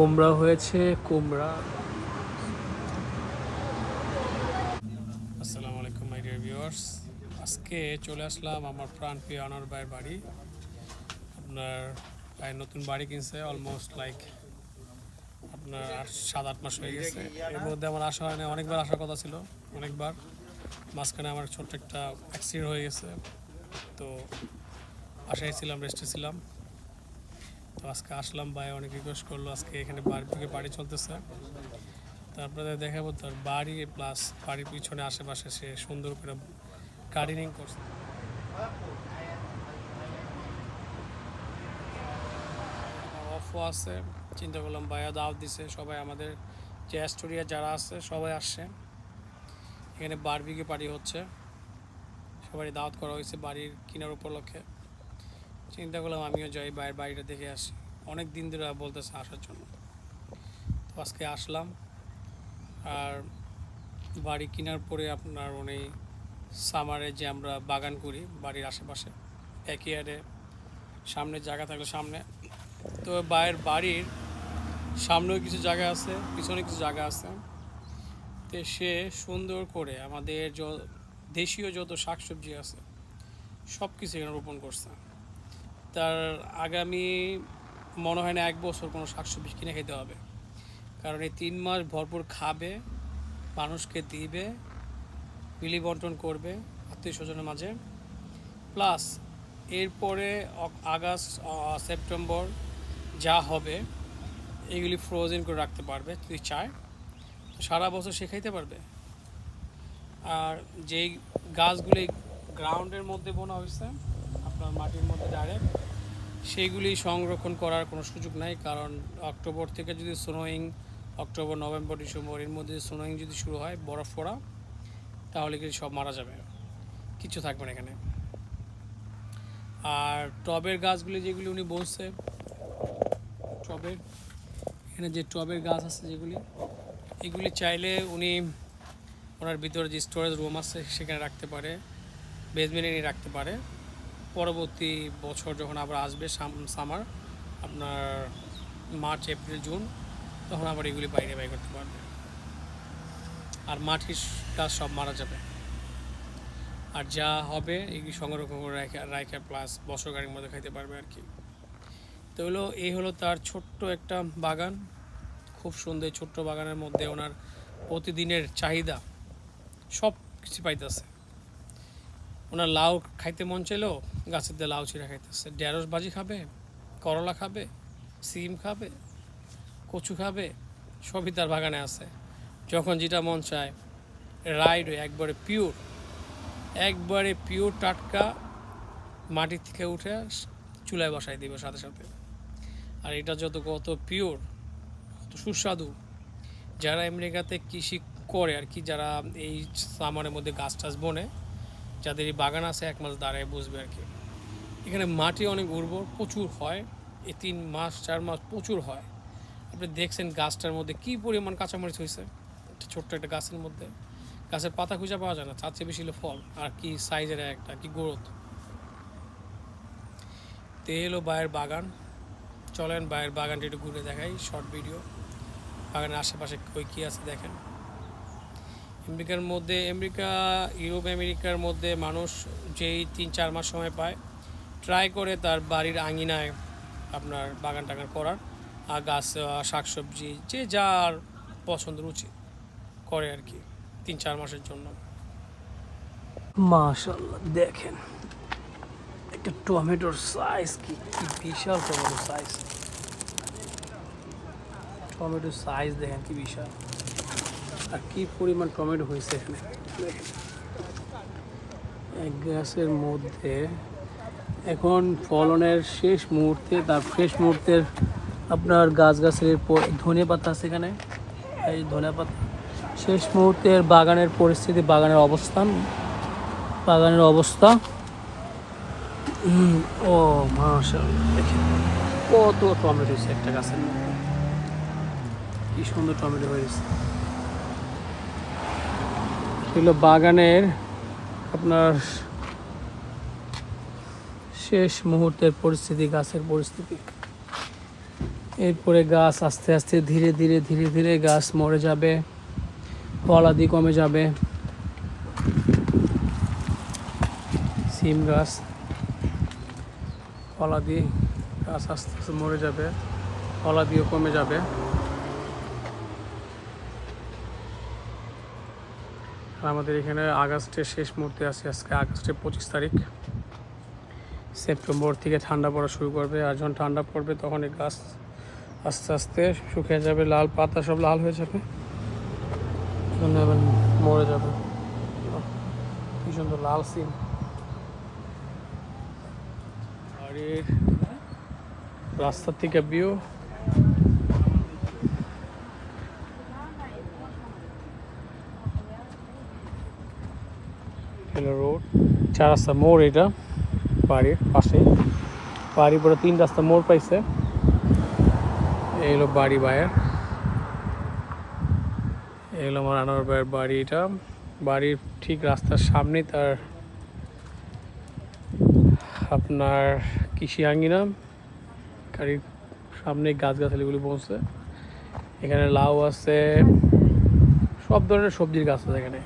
কুমড়া হয়েছে, কুমড়া। আসসালামু আলাইকুম মাই ডিয়ার ভিউয়ার্স আজকে চলে আসলাম আমার প্রাণ প্রিয় আনোয়ার ভাইয়ের বাড়ি। আপনার ভাই নতুন বাড়ি কিনছে অলমোস্ট লাইক আপনার আট সাত আট মাস হয়ে গেছে। এর মধ্যে আমার আসা হয় না অনেকবার আসার কথা ছিল, অনেকবার। মাঝখানে আমার ছোট্ট একটা অ্যাক্সিডেন্ট হয়ে গেছে। তো আশায় ছিলাম রেস্টে ছিলাম। তো আজকে আসলাম ভাই, অনেক রিকোয়েস্ট করল। আজকে এখানে বাড়ি থেকে বাড়ি চলতেছে। তারপরে দেখাবো তার বাড়ি প্লাস বাড়ির পিছনে আশেপাশে সে সুন্দর করে গার্ডেনিং করছে। আছে, চিন্তা করলাম ভাইয়া দাওয়াত দিছে, সবাই আমাদের যে অ্যাস্টোরিয়া যারা আছে, সবাই আসছে। এখানে বারবিকে পার্টি হচ্ছে। সবাই দাওয়াত করা হয়েছে বাড়ির কেনার উপলক্ষে। চিন্তা করলাম আমিও যাই বাইরের বাড়িটা দেখে আসি। অনেক দিন ধরে বলতেছে আসার জন্য। তো আজকে আসলাম। আর বাড়ি কেনার পরে আপনার উনি সামারে যে আমরা বাগান করি বাড়ির আশেপাশে ব্যাকিয়ার্ডে সামনে জায়গা থাকলে সামনে। তো বাইরের বাড়ির সামনেও কিছু জায়গা আছে, পিছনে কিছু জায়গা আছে। তো সে সুন্দর করে আমাদের দেশীয় যত শাকসবজি আছে সব কিছু এখানে রোপণ করছে। তার আগামী, মনে হয় না এক বছর কোনো শাকসবজি কিনে খেতে হবে। কারণ এই তিন মাস ভরপুর খাবে, মানুষকে দিবে বিলি বন্টন করবে আত্মীয় স্বজনের মাঝে। প্লাস এরপরে আগস্ট সেপ্টেম্বর যা হবে, এগুলি ফ্রোজেন করে রাখতে পারবে, যদি চায়। সারা বছর সে খাইতে পারবে। আর যেই গাছগুলি গ্রাউন্ডের মধ্যে বোনা হয়েছে আপনার মাটির মধ্যে ডাইরেক্ট সেইগুলি সংরক্ষণ করার কোনো সুযোগ নাই। কারণ অক্টোবর থেকে যদি স্নোয়িং অক্টোবর, নভেম্বর, ডিসেম্বর, এর মধ্যে স্নোয়িং যদি শুরু হয়, বরফ পড়া, তাহলে কিন্তু সব মারা যাবে। কিছু থাকবে না এখানে। আর টবের গাছগুলি যেগুলি উনি বলছে টবের এখানে যে টবের গাছ আছে যেগুলি, এগুলি চাইলে উনি ওনার ভিতরে যে স্টোরেজ রুম আছে, সেখানে রাখতে পারে বেসমেন্টে নিয়ে রাখতে পারে। পরবর্তী বছর যখন আবার আসবে সামার, আপনার মার্চ, এপ্রিল, জুন, তখন আবার এগুলি বাইরে বাই করতে পারবে। আর মাটির গাছ সব মারা যাবে। আর যা হবে এগুলি সংরক্ষণ করে রাখা প্লাস বছর গাড়ির মধ্যে খাইতে পারবে আর কি। তো হলো, এই হলো তার ছোট্ট একটা বাগান। খুব সুন্দর ছোট্ট বাগানের মধ্যে ওনার প্রতিদিনের চাহিদা সব কিছু পাইতেছে। ওনার লাউ খাইতে মন চাইলেও গাছের দিয়ে লাউ ছিঁড়া খাইতেছে। ঢেঁড়স ভাজি খাবে, করলা খাবে, সিম খাবে, কচু খাবে, সবই তার বাগানে আছে। যখন যেটা মন চায়, রাইড একবারে পিওর একবারে পিওর টাটকা মাটির থেকে উঠে চুলায় বসাই দিবে সাথে সাথে। আর এটা যত কত পিওর, কত সুস্বাদু। যারা আমেরিকাতে কৃষি করে আর কি, যারা এই সামারের মধ্যে গাছ টাছ বনে যাদের এই বাগান আছে, এক মাস দাঁড়ায় বুঝবে আর কি। এখানে মাটি অনেক উর্বর, প্রচুর হয়। এই তিন মাস, চার মাস প্রচুর হয়। আপনি দেখছেন গাছটার মধ্যে কি পরিমাণ কাঁচামরিচ হয়েছে? একটা ছোট্ট একটা গাছের মধ্যে। গাছের পাতা খুঁজে পাওয়া যায় না, তার চেয়ে বেশি হলো ফল। আর কি সাইজের একটা, কি গ্রোথ। তো এই হলো বায়ের বাগান। চলেন বায়ের বাগানটা একটু ঘুরে দেখাই, শর্ট ভিডিও। বাগানের আশেপাশে কই কী আছে দেখেন। আমেরিকার মধ্যে, আমেরিকা, ইউরোপ, আমেরিকার মধ্যে মানুষ যেই তিন, চার মাস সময় পায় ট্রাই করে তার বাড়ির আঙিনায় আপনার বাগান টাগান করার, আর গাছ শাকসবজি, যে যার পছন্দ রুচি করে আর কি, তিন, চার মাসের জন্য। মাশাল্লাহ দেখেন, একটা টমেটোর সাইজ কি কি বিশাল টমেটোর সাইজ টমেটোর সাইজ দেখেন কি বিশাল। আর কি পরিমাণ টমেটো হয়েছে এখানে? এক গাছের মধ্যে এখন ফলনের শেষ মুহূর্তে, তার শেষ মুহূর্তের আপনার গাছ গাছের ধনে পাতা আছে এখানে। এই ধনে পাতা। শেষ মুহূর্তের বাগানের পরিস্থিতি, বাগানের অবস্থান। বাগানের অবস্থা। ও দেখেন। কত টমেটো হয়েছে একটা গাছের মধ্যে। কি সুন্দর টমেটো হয়েছে। এগুলো বাগানের আপনার শেষ মুহূর্তের পরিস্থিতি, গাছের পরিস্থিতি। এরপরে গাছ আস্তে আস্তে ধীরে ধীরে ধীরে ধীরে গাছ মরে যাবে ফলাদি কমে যাবে। সিম গাছ ফলাদি গাছ আস্তে আস্তে মরে যাবে ফলাদিও কমে যাবে। আর আমাদের এখানে আগস্টের শেষ মুহূর্তে আছে আজকে আগস্টের পঁচিশ তারিখ। সেপ্টেম্বর থেকে ঠান্ডা পড়া শুরু করবে আর যখন ঠান্ডা পড়বে তখন এই গাছ আস্তে আস্তে শুকিয়ে যাবে, লাল পাতা সব লাল হয়ে যাবে। মরে যাবে। কি সুন্দর লাল সিম। বাড়ির রাস্তার থেকে ভিউ চার রাস্তা মোড় এটা, বাড়ির পাশে। বাড়ি পরে তিন রাস্তা মোড় পাইছে। এই হলো বাড়ি বায়ের এই হলো আমার আনোয়ার ভাইয়ের বাড়ি এটা। বাড়ির ঠিক রাস্তার সামনে তার আপনার কৃষি আঙ্গিনা। গাড়ির সামনে গাছগাছালিগুলি বসছে এখানে লাউ আছে, সব ধরনের সবজির গাছ আছে এখানে।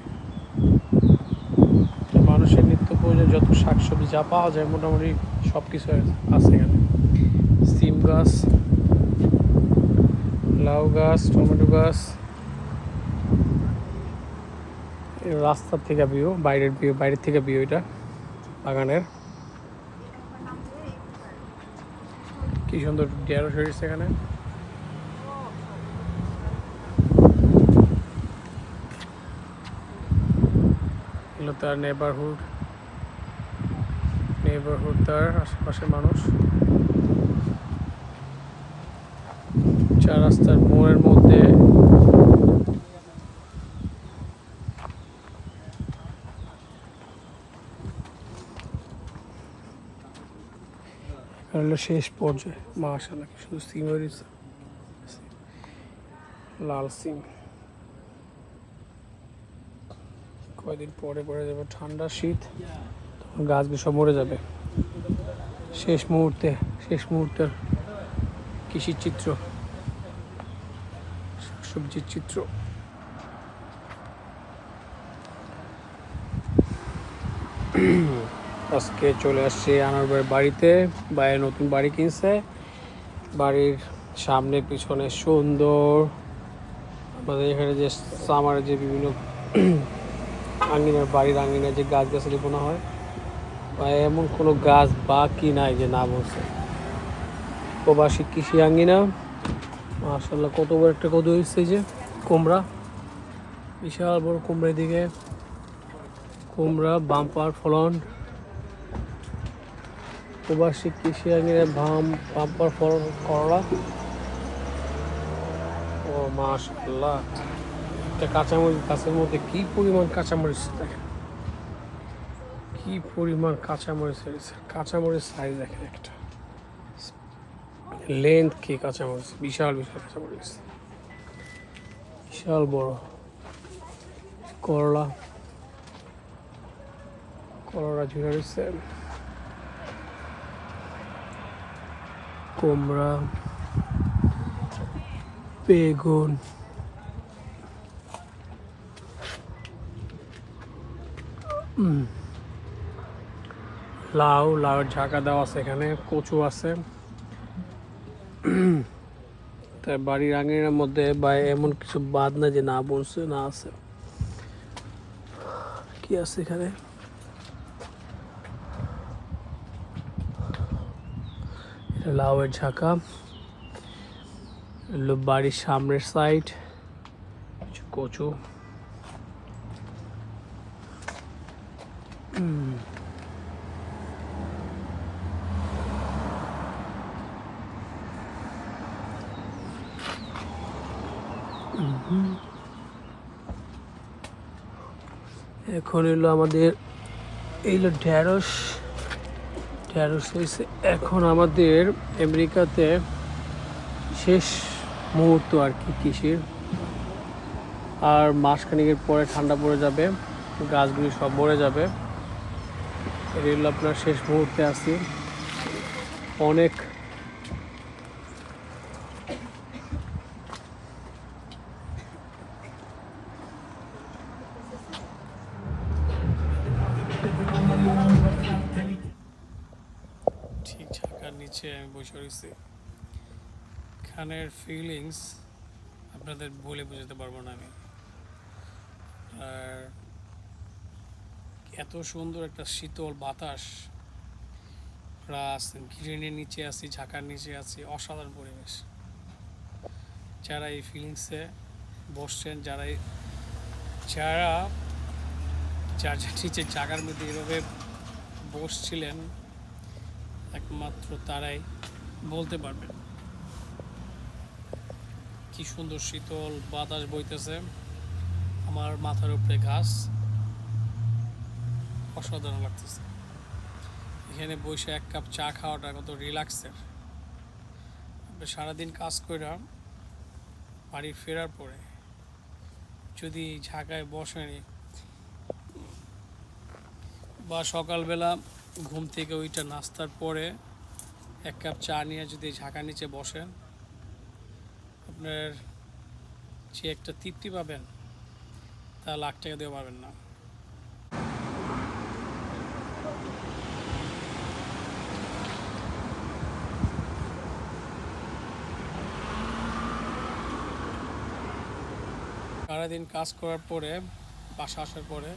প্রয়োজন যত শাকসবজি যা পাওয়া যায় মোটামুটি সব কিছু আছে এখানে। সিম গাছ, লাউ গাছ, টমেটো গাছ রাস্তার থেকে ভিউ বাইরের ভিউ বাইরের থেকে ভিউ এটা বাগানের। কি সুন্দর ঢেঁড়স হয়েছে এখানে। তার নেবারহুড। নেবারহুড তার আশেপাশের মানুষ। চার রাস্তার মোড়ের মধ্যে শেষ পর্যায়ে। মাশাল্লাহ কি শুধু সিম লাল সিম কয়দিন পরে পরে যাবে ঠান্ডা শীত। গাছগুলো সব মরে যাবে। শেষ মুহূর্তে, শেষ মুহূর্তের কৃষির চিত্র সবজির চিত্র। আজকে চলে আসছি আনার ভাইয়ের বাড়িতে। বাইরে নতুন বাড়ি কিনছে। বাড়ির সামনে পিছনে সুন্দর আমাদের এখানে যে সামারে যে বিভিন্ন আঙ্গিনার বাড়ির আঙ্গিনায় যে গাছ গাছালি বোনা হয় বা এমন কোনো গাছ বা কি নাই যে না বলছে প্রবাসী কৃষি আঙ্গিনা। মার্শাল্লাহ কত বড় একটা কত হয়েছে যে, কুমড়া। বিশাল বড় কুমড়ার দিকে কুমড়া, বাম্পার ফলন। প্রবাসী কৃষি আঙ্গিনায় বাম, বাম্পার ফলন, করলা। ও মাশাল্লাহ একটা কাঁচামরিচ গাছের মধ্যে কি পরিমাণ কাঁচামরিচ দেখেন কি পরিমাণ কাঁচামরিচ হয়েছে? কাঁচামরিচ সাইজ দেখেন একটা। লেন্থ কি কাঁচামরিচ? বিশাল বিশাল কাঁচামরিচ। বিশাল বড়। করলা। করলা ঝুড়ে রয়েছে। কুমড়া। বেগুন। উম, লাউ, লাউয়ের ঝাঁকা দেওয়া আছে এখানে, কচু আছে। তাই বাড়ির আঙিনার মধ্যে বা এমন কিছু বাদ না যে না বলছে, না আছে। কি আছে এখানে? লাউয়ের ঝাঁকা। বাড়ির সামনের সাইড কচু। হুম। এখন হলো আমাদের এই হলো ঢ্যাঁড়স। ঢ্যাঁড়স হয়েছে। এখন আমাদের আমেরিকাতে শেষ মুহূর্ত আর কি কৃষির। আর মাসখানিকের পরে ঠান্ডা পড়ে যাবে, গাছগুলি সব মরে যাবে। এটা হলো আপনার শেষ মুহূর্তে আছি। অনেক ঠিক ঝাঁকার রয়েছি এখানের ফিলিংস আপনাদের বলে বোঝাতে পারব না আমি। আর এত সুন্দর একটা শীতল বাতাস। প্লাস গ্রিনের নিচে আছি, ঝাঁকার নিচে আছি, অসাধারণ পরিবেশ। যারা এই ফিলিংসে বসছেন, যারা যারা যার যার নিচে জায়গার মধ্যে এভাবে বসছিলেন, একমাত্র তারাই বলতে পারবেন। কি সুন্দর শীতল বাতাস বইতেছে। আমার মাথার উপরে ঘাস। অসাধারণ লাগতেছে। এখানে বসে এক কাপ চা খাওয়াটা কত রিল্যাক্সের। সারাদিন কাজ করে বাড়ি ফেরার পরে যদি ঝাঁকায় বসেনি, বা সকালবেলা ঘুম থেকে ওইটা নাস্তার পরে এক কাপ চা নিয়ে যদি ঝাঁকার নিচে বসেন, আপনার যে একটা তৃপ্তি পাবেন, তা লাখ টাকা দিয়ে পাবেন না। সারাদিন কাজ করার পরে, বাসা আসার পরে,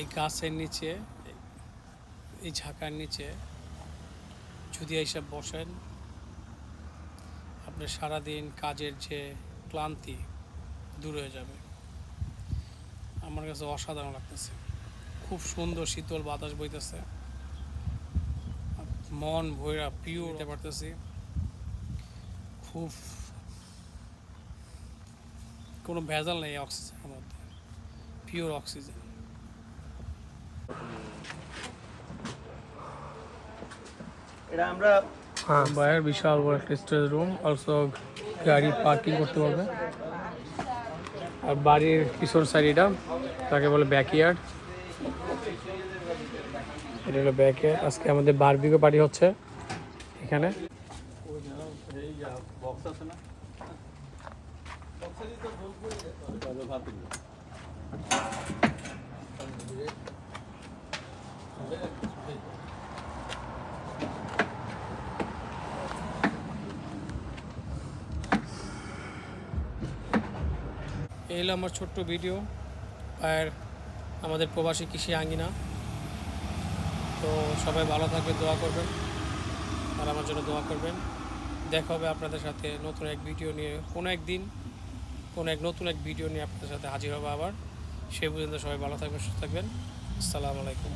এই গাছের নিচে, এই ঝাঁকার নিচে যদি এইসব বসেন, আপনার সারাদিন কাজের যে ক্লান্তি দূর হয়ে যাবে। আমার কাছে অসাধারণ লাগতেছে। খুব সুন্দর শীতল বাতাস বইতেছে। মন ভৈরা পিও হতে পারতেছি। খুব কোনো ভেজাল নেই অক্সিজেনের মধ্যে। পিওর অক্সিজেন এটা আমরা বাইরের বিশাল বড় একটা স্টোরেজ রুম অলসো গাড়ি পার্কিং করতে পারবে। আর বাড়ির পিছন সাইড তাকে বলে ব্যাকইয়ার্ড এটা হলো ব্যাকইয়ার্ড আজকে আমাদের বার্বিকো পার্টি হচ্ছে এখানে। বক্স আছে না? এই হলো আমার ছোট্ট ভিডিও আর আমাদের প্রবাসী কৃষি আঙ্গিনা। তো সবাই ভালো থাকবে দোয়া করবেন, আর আমার জন্য দোয়া করবেন। দেখা হবে আপনাদের সাথে নতুন এক ভিডিও নিয়ে, কোনো একদিন কোনো এক নতুন এক ভিডিও নিয়ে আপনাদের সাথে হাজির হবে আবার। সে পর্যন্ত সবাই ভালো থাকবেন, সুস্থ থাকবেন। আসসালামু আলাইকুম।